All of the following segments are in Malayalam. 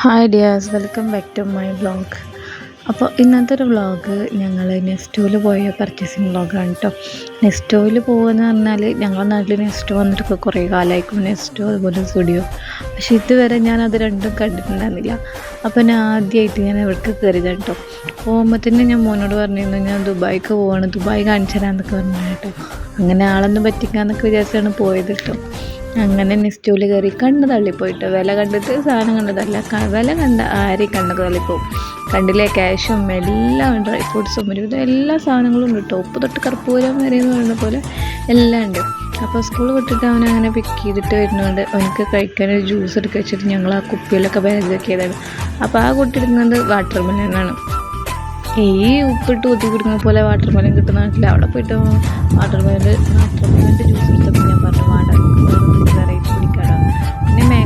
Hi dears welcome back to my vlog അപ്പോൾ ഇന്നത്തെ ഒരു വ്ളോഗ് ഞങ്ങൾ നെസ്റ്റോയിൽ പോയ പർച്ചേസിങ് വ്ളോഗാണ് കേട്ടോ നെസ്റ്റോയിൽ പോകുമെന്ന് പറഞ്ഞാൽ ഞങ്ങളുടെ നാട്ടിൽ നെസ്റ്റോ വന്നിട്ട് കുറേ കാലമായിരിക്കും നെസ്റ്റോ അതുപോലെ സ്റ്റുഡിയോ. പക്ഷെ ഇതുവരെ ഞാൻ അത് രണ്ടും കണ്ടിട്ടുണ്ടായിരുന്നില്ല. അപ്പോൾ ഞാൻ ആദ്യമായിട്ട് ഞാൻ ഇവിടേക്ക് കയറിയതാണ് കേട്ടോ പോകുമ്പോൾ തന്നെ ഞാൻ മോനോട് പറഞ്ഞിരുന്നു ഞാൻ ദുബായിക്ക് പോവാണ് ദുബായ് കാണിച്ചു തരാമെന്നൊക്കെ പറഞ്ഞു കേട്ടോ അങ്ങനെ ആളൊന്നും പറ്റിക്കാന്നൊക്കെ വിചാരിച്ചാണ് പോയത് കേട്ടോ അങ്ങനെ നെസ്റ്റൂൽ കയറി കണ്ണ് തള്ളിപ്പോയിട്ട് വില കണ്ടിട്ട് സാധനം കണ്ടതല്ല വില കണ്ട ആരെയും കണ്ണൊക്കെ തള്ളിപ്പോവും. കണ്ടിലെ ക്യാഷും എല്ലാം ഡ്രൈ ഫ്രൂട്ട്സും ഒരുവിധം എല്ലാ സാധനങ്ങളും ഉണ്ട് കേട്ടോ. ഉപ്പ് തൊട്ട് കർപ്പൂരം വരെ എന്ന് പറയുന്ന പോലെ എല്ലാം ഉണ്ട്. അപ്പോൾ സ്കൂൾ വിട്ടിട്ട് അവൻ അങ്ങനെ പിക്ക് ചെയ്തിട്ട് വരുന്നതുകൊണ്ട് അവനക്ക് കഴിക്കാൻ ഒരു ജ്യൂസ് എടുക്കുക വെച്ചിട്ട് ഞങ്ങൾ ആ കുപ്പിയിലൊക്കെ ബാഗ് ആക്കിയതാണ് അപ്പോൾ ആ കുട്ടി എടുക്കുന്നത് വാട്ടർ മെലനാണ് ഈ ഉപ്പിട്ട് ഊത്തി കുടിക്കുന്ന പോലെ വാട്ടർ മെലൻ കിട്ടുന്ന നാട്ടിൽ അവിടെ പോയിട്ട് വാട്ടർ മെലൻ വാട്ടർ മെലന്റെ ജ്യൂസ് എടുത്തപ്പോൾ ഞാൻ പറഞ്ഞു വേണ്ട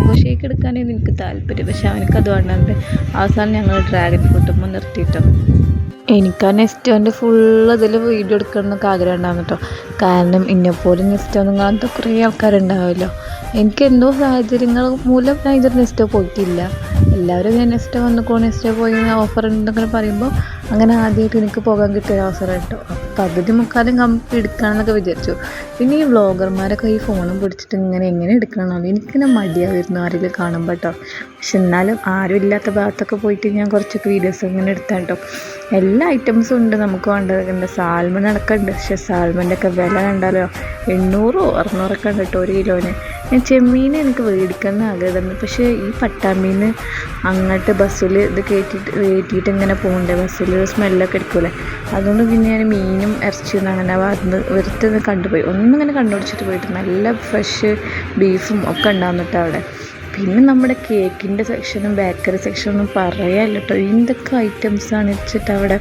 മാംഗോ ഷേക്ക് എടുക്കാനായിരുന്നു എനിക്ക് താല്പര്യം. പക്ഷെ അവനക്ക് അത് വേണ്ടാണ്ട് അവസാനം ഞങ്ങൾ ഡ്രാഗൺ ഫ്രൂട്ടുമ്പോൾ നിർത്തിയിട്ടോ എനിക്ക് ആ നെസ്റ്റോന്റെ ഇതിൽ വീഡിയോ എടുക്കണം എന്നൊക്കെ ആഗ്രഹം ഉണ്ടാകും കേട്ടോ കാരണം ഇന്നെപ്പോലും നെസ്റ്റോ ഒന്നും കാണാത്ത കുറേ ആൾക്കാരുണ്ടാവുമല്ലോ. എനിക്ക് എന്തോ സാഹചര്യങ്ങൾ മൂലം ഞാൻ ഇതൊരു നെസ്റ്റോ പോയിട്ടില്ല. എല്ലാവരും ഞാൻ നെസ്റ്റോ വന്നിക്കോ നെസ്റ്റോ പോയി ഓഫർ ഉണ്ടെന്നൊക്കെ പറയുമ്പോൾ അങ്ങനെ ആദ്യമായിട്ട് എനിക്ക് പോകാൻ കിട്ടിയ അവസരം കേട്ടോ പകുതി മുക്കാലും കമ്പി എടുക്കാമെന്നൊക്കെ വിചാരിച്ചു. പിന്നെ ഈ വ്ളോഗർമാരൊക്കെ ഈ ഫോണും പിടിച്ചിട്ട് ഇങ്ങനെ എങ്ങനെ എടുക്കണം എനിക്കിങ്ങനെ മടിയായിരുന്നു ആരെങ്കിലും കാണുമ്പോൾ കേട്ടോ പക്ഷെ എന്നാലും ആരും ഇല്ലാത്ത ഭാഗത്തൊക്കെ പോയിട്ട് ഞാൻ കുറച്ചൊക്കെ വീഡിയോസ് ഇങ്ങനെ എടുത്താൽ കേട്ടോ എല്ലാ ഐറ്റംസും ഉണ്ട് നമുക്ക് വേണ്ടത്. എന്താ സാൽമൺ അടക്കമുണ്ട്. പക്ഷെ സാൽമന്റെ ഒക്കെ വില കണ്ടാലോ എണ്ണൂറോ അറുന്നൂറൊക്കെ ഉണ്ട് കേട്ടോ ഒരു കിലോന്. ചെമ്മീൻ എനിക്ക് മേടിക്കുന്ന ആഗ്രഹമായിരുന്നു. പക്ഷേ ഈ പട്ടാമീൻ അങ്ങോട്ട് ബസ്സിൽ ഇത് കയറ്റിയിട്ട് കയറ്റിയിട്ട് ഇങ്ങനെ പോകണ്ടേ? ബസ്സിൽ സ്മെല്ലൊക്കെ എടുക്കൂലേ? അതുകൊണ്ട് പിന്നെ ഞാൻ മീനും ഇറച്ചിയൊന്നും അങ്ങനെ വന്ന് വെറുതെ കണ്ടുപോയി. ഒന്നും ഇങ്ങനെ കണ്ടുപിടിച്ചിട്ട് പോയിട്ട് നല്ല ഫ്രഷ് ബീഫും ഒക്കെ ഉണ്ടാകുന്നിട്ട് അവിടെ. പിന്നെ നമ്മുടെ കേക്കിന്റെ സെക്ഷനും ബേക്കറി സെക്ഷനും പറയാമല്ലോ കേട്ടോ. എന്തൊക്കെ ഐറ്റംസാണ് വെച്ചിട്ട് അവിടെ?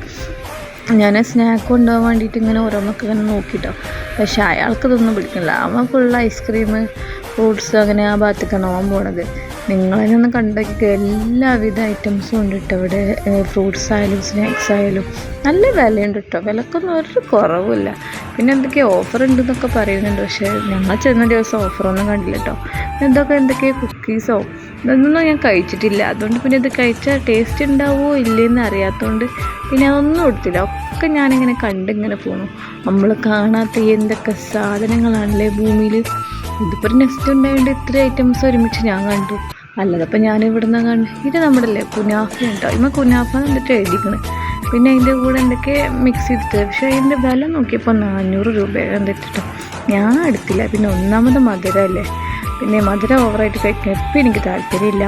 ഞാൻ സ്നാക്ക് കൊണ്ടുപോകാൻ വേണ്ടിയിട്ട് ഇങ്ങനെ ഓരോന്നൊക്കെ ഇങ്ങനെ നോക്കിയിട്ടോ പക്ഷേ അയാൾക്കതൊന്നും പിടിക്കില്ല അവൻ ഫുൾ ഐസ്ക്രീം ഫ്രൂട്ട്സ് അങ്ങനെ ആ ഭാഗത്തേക്കാണ് പോകാൻ പോണത്. നിങ്ങളതിനൊന്ന് കണ്ടൊക്കെ എല്ലാവിധ ഐറ്റംസും ഉണ്ട് കേട്ടോ ഇവിടെ. ഫ്രൂട്ട്സ് ആയാലും സ്നാക്സ് ആയാലും നല്ല വിലയുണ്ട് കേട്ടോ വിലക്കൊന്നും ഒരു കുറവുമില്ല. പിന്നെ എന്തൊക്കെയോ ഓഫർ ഉണ്ടെന്നൊക്കെ പറയുന്നുണ്ട്. പക്ഷേ ഞങ്ങൾ ചെന്ന ദിവസം ഓഫറൊന്നും കണ്ടില്ല കേട്ടോ എന്തൊക്കെ എന്തൊക്കെയോ കുക്കീസോ ഇതൊന്നും ഞാൻ കഴിച്ചിട്ടില്ല. അതുകൊണ്ട് പിന്നെ ഇത് കഴിച്ചാൽ ടേസ്റ്റ് ഉണ്ടാവുമോ ഇല്ലേന്ന് അറിയാത്തതുകൊണ്ട് പിന്നെ അതൊന്നും എടുത്തില്ല ഒക്കെ ഞാനിങ്ങനെ കണ്ടിങ്ങനെ പോണു. നമ്മൾ കാണാത്ത എന്തൊക്കെ സാധനങ്ങളാണല്ലേ ഭൂമിയിൽ ഇതിപ്പോൾ നെക്സ്റ്റ് ഉണ്ടായതുകൊണ്ട് ഇത്ര ഐറ്റംസ് ഒരുമിച്ച് ഞാൻ കണ്ടു. അല്ലാതെ അപ്പം ഞാൻ ഇവിടെ നിന്ന് കണ്ടു ഇത് നമ്മുടെ അല്ലേ കുനാഫ ഉണ്ടോ? ഇമ്മ കുനാഫ എന്നിട്ട് എഴുതിക്കണ്. പിന്നെ അതിന്റെ കൂടെ എന്തൊക്കെ മിക്സ് ചെയ്തിട്ട് പക്ഷേ അതിന്റെ വില നോക്കിയപ്പോൾ നാനൂറ് രൂപ എന്തിട്ടോ ഞാൻ എടുത്തില്ല. പിന്നെ ഒന്നാമത് മധുരമല്ലേ പിന്നെ മധുരം ഓവറായിട്ട് കഴിക്കാൻ ഇപ്പം എനിക്ക് താല്പര്യമില്ല.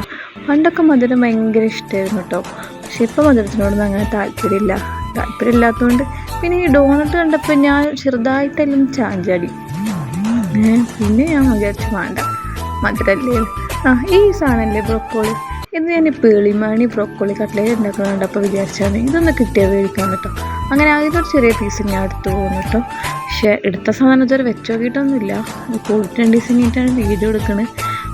പണ്ടൊക്കെ മധുരം ഭയങ്കര ഇഷ്ടമായിരുന്നു കേട്ടോ പക്ഷെ ഇപ്പോൾ മധുരത്തിനോടൊന്നും അങ്ങനെ താല്പര്യമില്ല. താല്പര്യമില്ലാത്തതുകൊണ്ട് പിന്നെ ഈ ഡോണറ്റ് കണ്ടപ്പോൾ ഞാൻ ചെറുതായിട്ടെല്ലാം ചാഞ്ചാടി. പിന്നെ ഞാൻ വിചാരിച്ചു വേണ്ട മധുരല്ലേ? ആ ഈ സാധനമല്ലേ ബ്രോക്കോളി? ഇന്ന് ഞാൻ പേളിമാണി ബ്രോക്കോളി കട്ട്ലേറ്റ് ഉണ്ടാക്കുന്നുണ്ട് അപ്പോൾ വിചാരിച്ചാണ് ഇതൊന്ന് കിട്ടിയാൽ മേടിക്കാൻ കേട്ടോ. അങ്ങനെ ആയതൊരു ചെറിയ പീസ് ഞാൻ എടുത്തു പോകുന്നു കേട്ടോ. പക്ഷേ എടുത്ത സാധനം ഇതുവരെ വെച്ച് നോക്കിയിട്ടൊന്നുമില്ല പോയിട്ട് രണ്ട് ദിവസം കഴിഞ്ഞിട്ടാണ് വീഡിയോ എടുക്കുന്നത്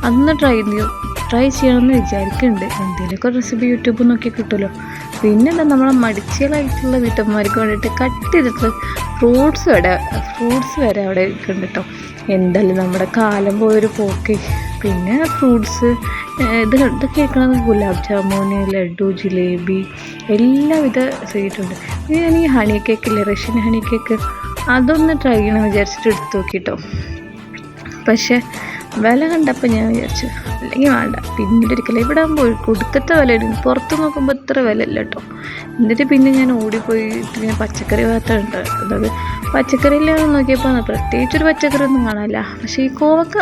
അന്ന് ട്രൈ ചെയ്തു ട്രൈ ചെയ്യണമെന്ന് വിചാരിക്കുന്നുണ്ട് എന്തെങ്കിലുമൊക്കെ റെസിപ്പി യൂട്യൂബിൽ നോക്കി കിട്ടുമല്ലോ. പിന്നെ എന്താ നമ്മളെ മടിച്ചികളായിട്ടുള്ള വീട്ടമ്മമാർക്ക് വേണ്ടിയിട്ട് കട്ട് ചെയ്തിട്ടുള്ള ഫ്രൂട്ട്സ് വരെ ഫ്രൂട്ട്സ് വരെ അവിടെ ഇരിക്കുന്നുണ്ട് കേട്ടോ എന്തായാലും നമ്മുടെ കാലം പോയൊരു പോക്ക്. പിന്നെ ഫ്രൂട്ട്സ് ഇത് ഇത് കേൾക്കണത് ഗുലാബ് ജാമുന് ലഡു ജിലേബി എല്ലാവിധ സ്വീറ്റുണ്ട് പിന്നെ ഞാൻ ഈ ഹണി കേക്ക് ഇല്ലേ റഷ്യൻ ഹണി കേക്ക് അതൊന്ന് ട്രൈ ചെയ്യണം വിചാരിച്ചിട്ട് എടുത്തു നോക്കിട്ടോ. പക്ഷേ വില കണ്ടപ്പോൾ ഞാൻ വിചാരിച്ചു അല്ലെങ്കിൽ വേണ്ട. പിന്നീട് ഒരിക്കലും ഇവിടെ ആകുമ്പോൾ കൊടുക്കത്തെ വില പുറത്ത് നോക്കുമ്പോൾ ഇത്ര വില ഇല്ല കേട്ടോ. എന്നിട്ട് പിന്നെ ഞാൻ ഓടിപ്പോയി ഇങ്ങനെ പച്ചക്കറി ഭാഗത്തുണ്ട് അതായത് പച്ചക്കറിയിലാണെന്ന് നോക്കിയപ്പോൾ പ്രത്യേകിച്ചൊരു പച്ചക്കറി ഒന്നും കാണാനില്ല. പക്ഷേ ഈ കോവക്ക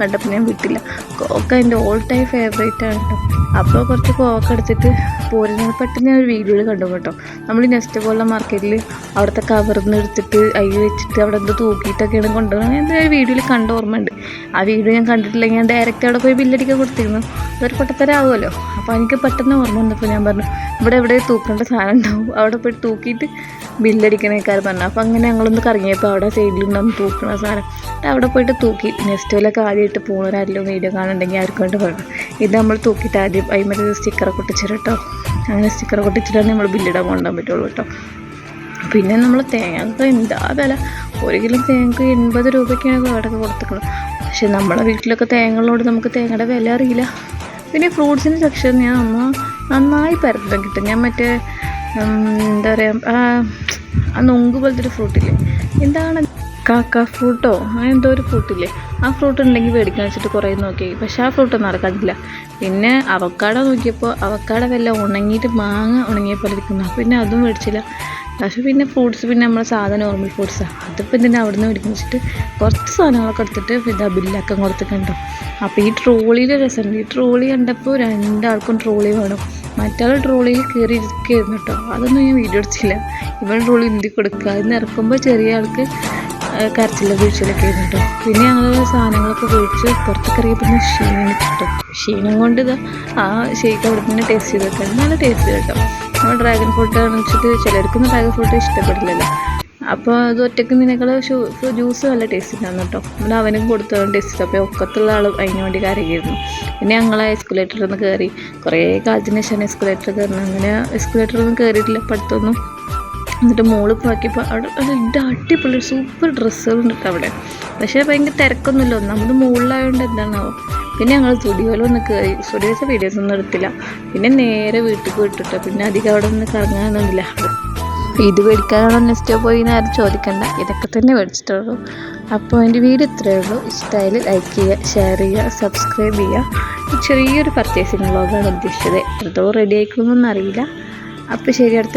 കണ്ടപ്പോൾ ഞാൻ വിട്ടില്ല. കോക്ക എന്റെ ഓൾ ടൈം ഫേവറേറ്റ് ആണ് കേട്ടോ അപ്പോൾ കുറച്ച് കോക്ക എടുത്തിട്ട് പോരുന്നത് പെട്ടെന്ന് ഞാൻ ഒരു വീഡിയോയിൽ കണ്ടു കേട്ടോ. നമ്മൾ ഈ നെക്സ്റ്റ് പോലുള്ള മാർക്കറ്റിൽ അവിടുത്തെ കവർന്ന് എടുത്തിട്ട് അയ്യ വെച്ചിട്ട് അവിടെ എന്തോ തൂക്കിയിട്ടൊക്കെയാണ് കൊണ്ടുപോകുന്നത് ഞാൻ ഒരു വീഡിയോയിൽ കണ്ട ഓർമ്മയുണ്ട്. ആ വീഡിയോ ഞാൻ കണ്ടിട്ടില്ലെങ്കിൽ ഞാൻ ഡയറക്റ്റ് അവിടെ പോയി ബില്ലടിക്കാൻ കൊടുത്തിരുന്നു. അതൊരു പൊട്ടത്തരാകുമല്ലോ അപ്പോൾ എനിക്ക് പെട്ടെന്ന് ഓർമ്മ വന്നപ്പോൾ ഞാൻ പറഞ്ഞു ഇവിടെ എവിടെ തൂക്കേണ്ട സാധനം ഉണ്ടാവും? അവിടെ പോയി തൂക്കിയിട്ട് ബില്ലടിക്കണേക്കാർ പറഞ്ഞു. അപ്പോൾ അങ്ങനെ ഞങ്ങളൊന്ന് കറങ്ങിയപ്പോൾ അവിടെ സൈഡിലുണ്ടാവും തൂക്കണ സാധനം. അവിടെ പോയിട്ട് തൂക്കി. നെക്സ്റ്റിലൊക്കെ ആദ്യമായിട്ട് പോകുന്നവരാരെല്ലാം വീഡിയോ കാണുന്നുണ്ടെങ്കിൽ ആർക്കും വേണ്ടി പറഞ്ഞു ഇത് നമ്മൾ തൂക്കിയിട്ട് ആദ്യം അതിമേൽ സ്റ്റിക്കറൊക്കെ ഒട്ടിച്ചിട്ട് അങ്ങനെ സ്റ്റിക്കറൊക്കെ ഒട്ടിച്ചിട്ടാണ് നമ്മൾ ബില്ലിടാൻ കൊണ്ടുപോകാൻ പറ്റുള്ളൂ കേട്ടോ പിന്നെ നമ്മൾ തേങ്ങ എന്താ വില? ഒരു കിലോ തേങ്ങക്ക് എൺപത് രൂപയ്ക്കാണ് അവിടെ കൊടുത്തിട്ടുള്ളത് പക്ഷെ നമ്മളെ വീട്ടിലൊക്കെ തേങ്ങകളോട് നമുക്ക് തേങ്ങയുടെ വില അറിയില്ല. പിന്നെ ഫ്രൂട്ട്സിന്റെ സെക്ഷൻ ഞാൻ അമ്മ നന്നായി പരത്തം കിട്ടും ഞാൻ മറ്റേ എന്താ പറയുക ആ നൊങ്ക് പോലത്തെ ഒരു ഫ്രൂട്ടില്ലേ എന്താണ്? കാക്ക ഫ്രൂട്ടോ അങ്ങനെ എന്തോ ഒരു ഫ്രൂട്ടില്ലേ ആ ഫ്രൂട്ട് ഉണ്ടെങ്കിൽ മേടിക്കാൻ വെച്ചിട്ട് കുറേ നോക്കി. പക്ഷെ ആ ഫ്രൂട്ട് നടക്കാതില്ല. പിന്നെ അവക്കാട നോക്കിയപ്പോൾ അവക്കാട വല്ല ഉണങ്ങിയിട്ട് മാങ്ങ ഉണങ്ങിയ പോലെ ഇരിക്കുന്നു. പിന്നെ അതും മേടിച്ചില്ല. പക്ഷേ പിന്നെ ഫ്രൂട്ട്സ് പിന്നെ നമ്മളെ സാധാ നോർമൽ ഫ്രൂട്ട്സാണ് അതിപ്പോൾ ഇതിന്റെ അവിടെ നിന്ന് മേടിക്കുന്ന വെച്ചിട്ട് കുറച്ച് സാധനങ്ങളൊക്കെ എടുത്തിട്ട് ഇതാ ബില്ലൊക്കെ കൊടുത്തിട്ടുണ്ടോ അപ്പോൾ ഈ ട്രോളിയിൽ രസമുണ്ട് ഈ ട്രോളി കണ്ടപ്പോൾ രണ്ടാൾക്കും ട്രോളി വേണം. മറ്റാൾ ട്രോളിയിൽ കയറി ഇരിക്കുകയായിരുന്നു കേട്ടോ. അതൊന്നും ഞാൻ വീഡിയോ എടുത്തില്ല. ഇവൾ ട്രോളി ഇന്ത്യ കൊടുക്കുക? അതിന് ഇറക്കുമ്പോൾ ചെറിയ ആൾക്ക് കരച്ചില്ല വീഴ്ചയിലൊക്കെ ആയിരുന്നു കേട്ടോ. പിന്നെ ഞങ്ങൾ സാധനങ്ങളൊക്കെ കഴിച്ച് പുറത്തൊക്കെ ഇറങ്ങിയപ്പോൾ ക്ഷീണിച്ചിട്ടോ ക്ഷീണം കൊണ്ട് ഇതാ ആ ഷെയ്ക്ക് അവിടെ തന്നെ ടേസ്റ്റ് ചെയ്ത് വെക്കാം നല്ല ടേസ്റ്റ് കേട്ടോ. നമ്മൾ ഡ്രാഗൺ ഫ്രൂട്ട് ആണെന്ന് വെച്ചിട്ട് ചിലർക്കൊന്നും ഡ്രാഗൺ ഫ്രൂട്ട് ഇഷ്ടപ്പെടില്ലല്ലോ. അപ്പോൾ അത് ഒറ്റയ്ക്ക് നിനക്കുള്ള ജ്യൂസ് നല്ല ടേസ്റ്റ് ഉണ്ടാകുന്നു കേട്ടോ. നമ്മൾ അവനും കൊടുത്തോളം ടേസ്റ്റ് അപ്പോൾ ഒക്കത്തുള്ള ആൾ അതിന് വേണ്ടി കരയായിരുന്നു പിന്നെ ഞങ്ങൾ എസ്കുലേറ്ററിൽ നിന്ന് കയറി കുറേ. കാലത്തിന് ശേഷമാണ് എസ്കുലേറ്റർ കയറുന്നത് അങ്ങനെ എസ്കുലേറ്ററിൽ നിന്ന് കയറിയിട്ടില്ല പഠിത്തമൊന്നും. എന്നിട്ട് മോൾ പോക്കിയപ്പോൾ അവിടെ ഇത് അടിപൊളി സൂപ്പർ ഡ്രസ്സുകളുണ്ട് കേട്ടോ അവിടെ. പക്ഷേ ഭയങ്കര തിരക്കൊന്നുമില്ല. ഒന്നാമത് മുകളിലായതുകൊണ്ട് എന്താണാവോ. പിന്നെ ഞങ്ങൾ സ്റ്റുഡിയോയിലൊന്ന് കയറി സ്റ്റുഡിയോസ് വീഡിയോസ് ഒന്നും എടുത്തില്ല. പിന്നെ നേരെ വീട്ടിൽ പോയിട്ടിട്ടോ പിന്നെ അധികം അവിടെ ഒന്ന് കറങ്ങാനൊന്നുമില്ല ഇത് മേടിക്കാനാണോ നെക്സ്റ്റ് പോയി എന്ന് ആരും ചോദിക്കണ്ട. ഇതൊക്കെ തന്നെ മേടിച്ചിട്ടുള്ളൂ. അപ്പോൾ എന്റെ വീഡിയോ ഇത്രയേ ഉള്ളൂ. ഇഷ്ടമായി ലൈക്ക് ചെയ്യുക ഷെയർ ചെയ്യുക സബ്സ്ക്രൈബ് ചെയ്യുക. ചെറിയൊരു പർച്ചേസിങ് വ്ളോഗാണ് ഉദ്ദേശിച്ചത്. എത്രത്തോളം റെഡി ആയിക്കണമെന്നൊന്നും അറിയില്ല. അപ്പോൾ ശരി അടുത്ത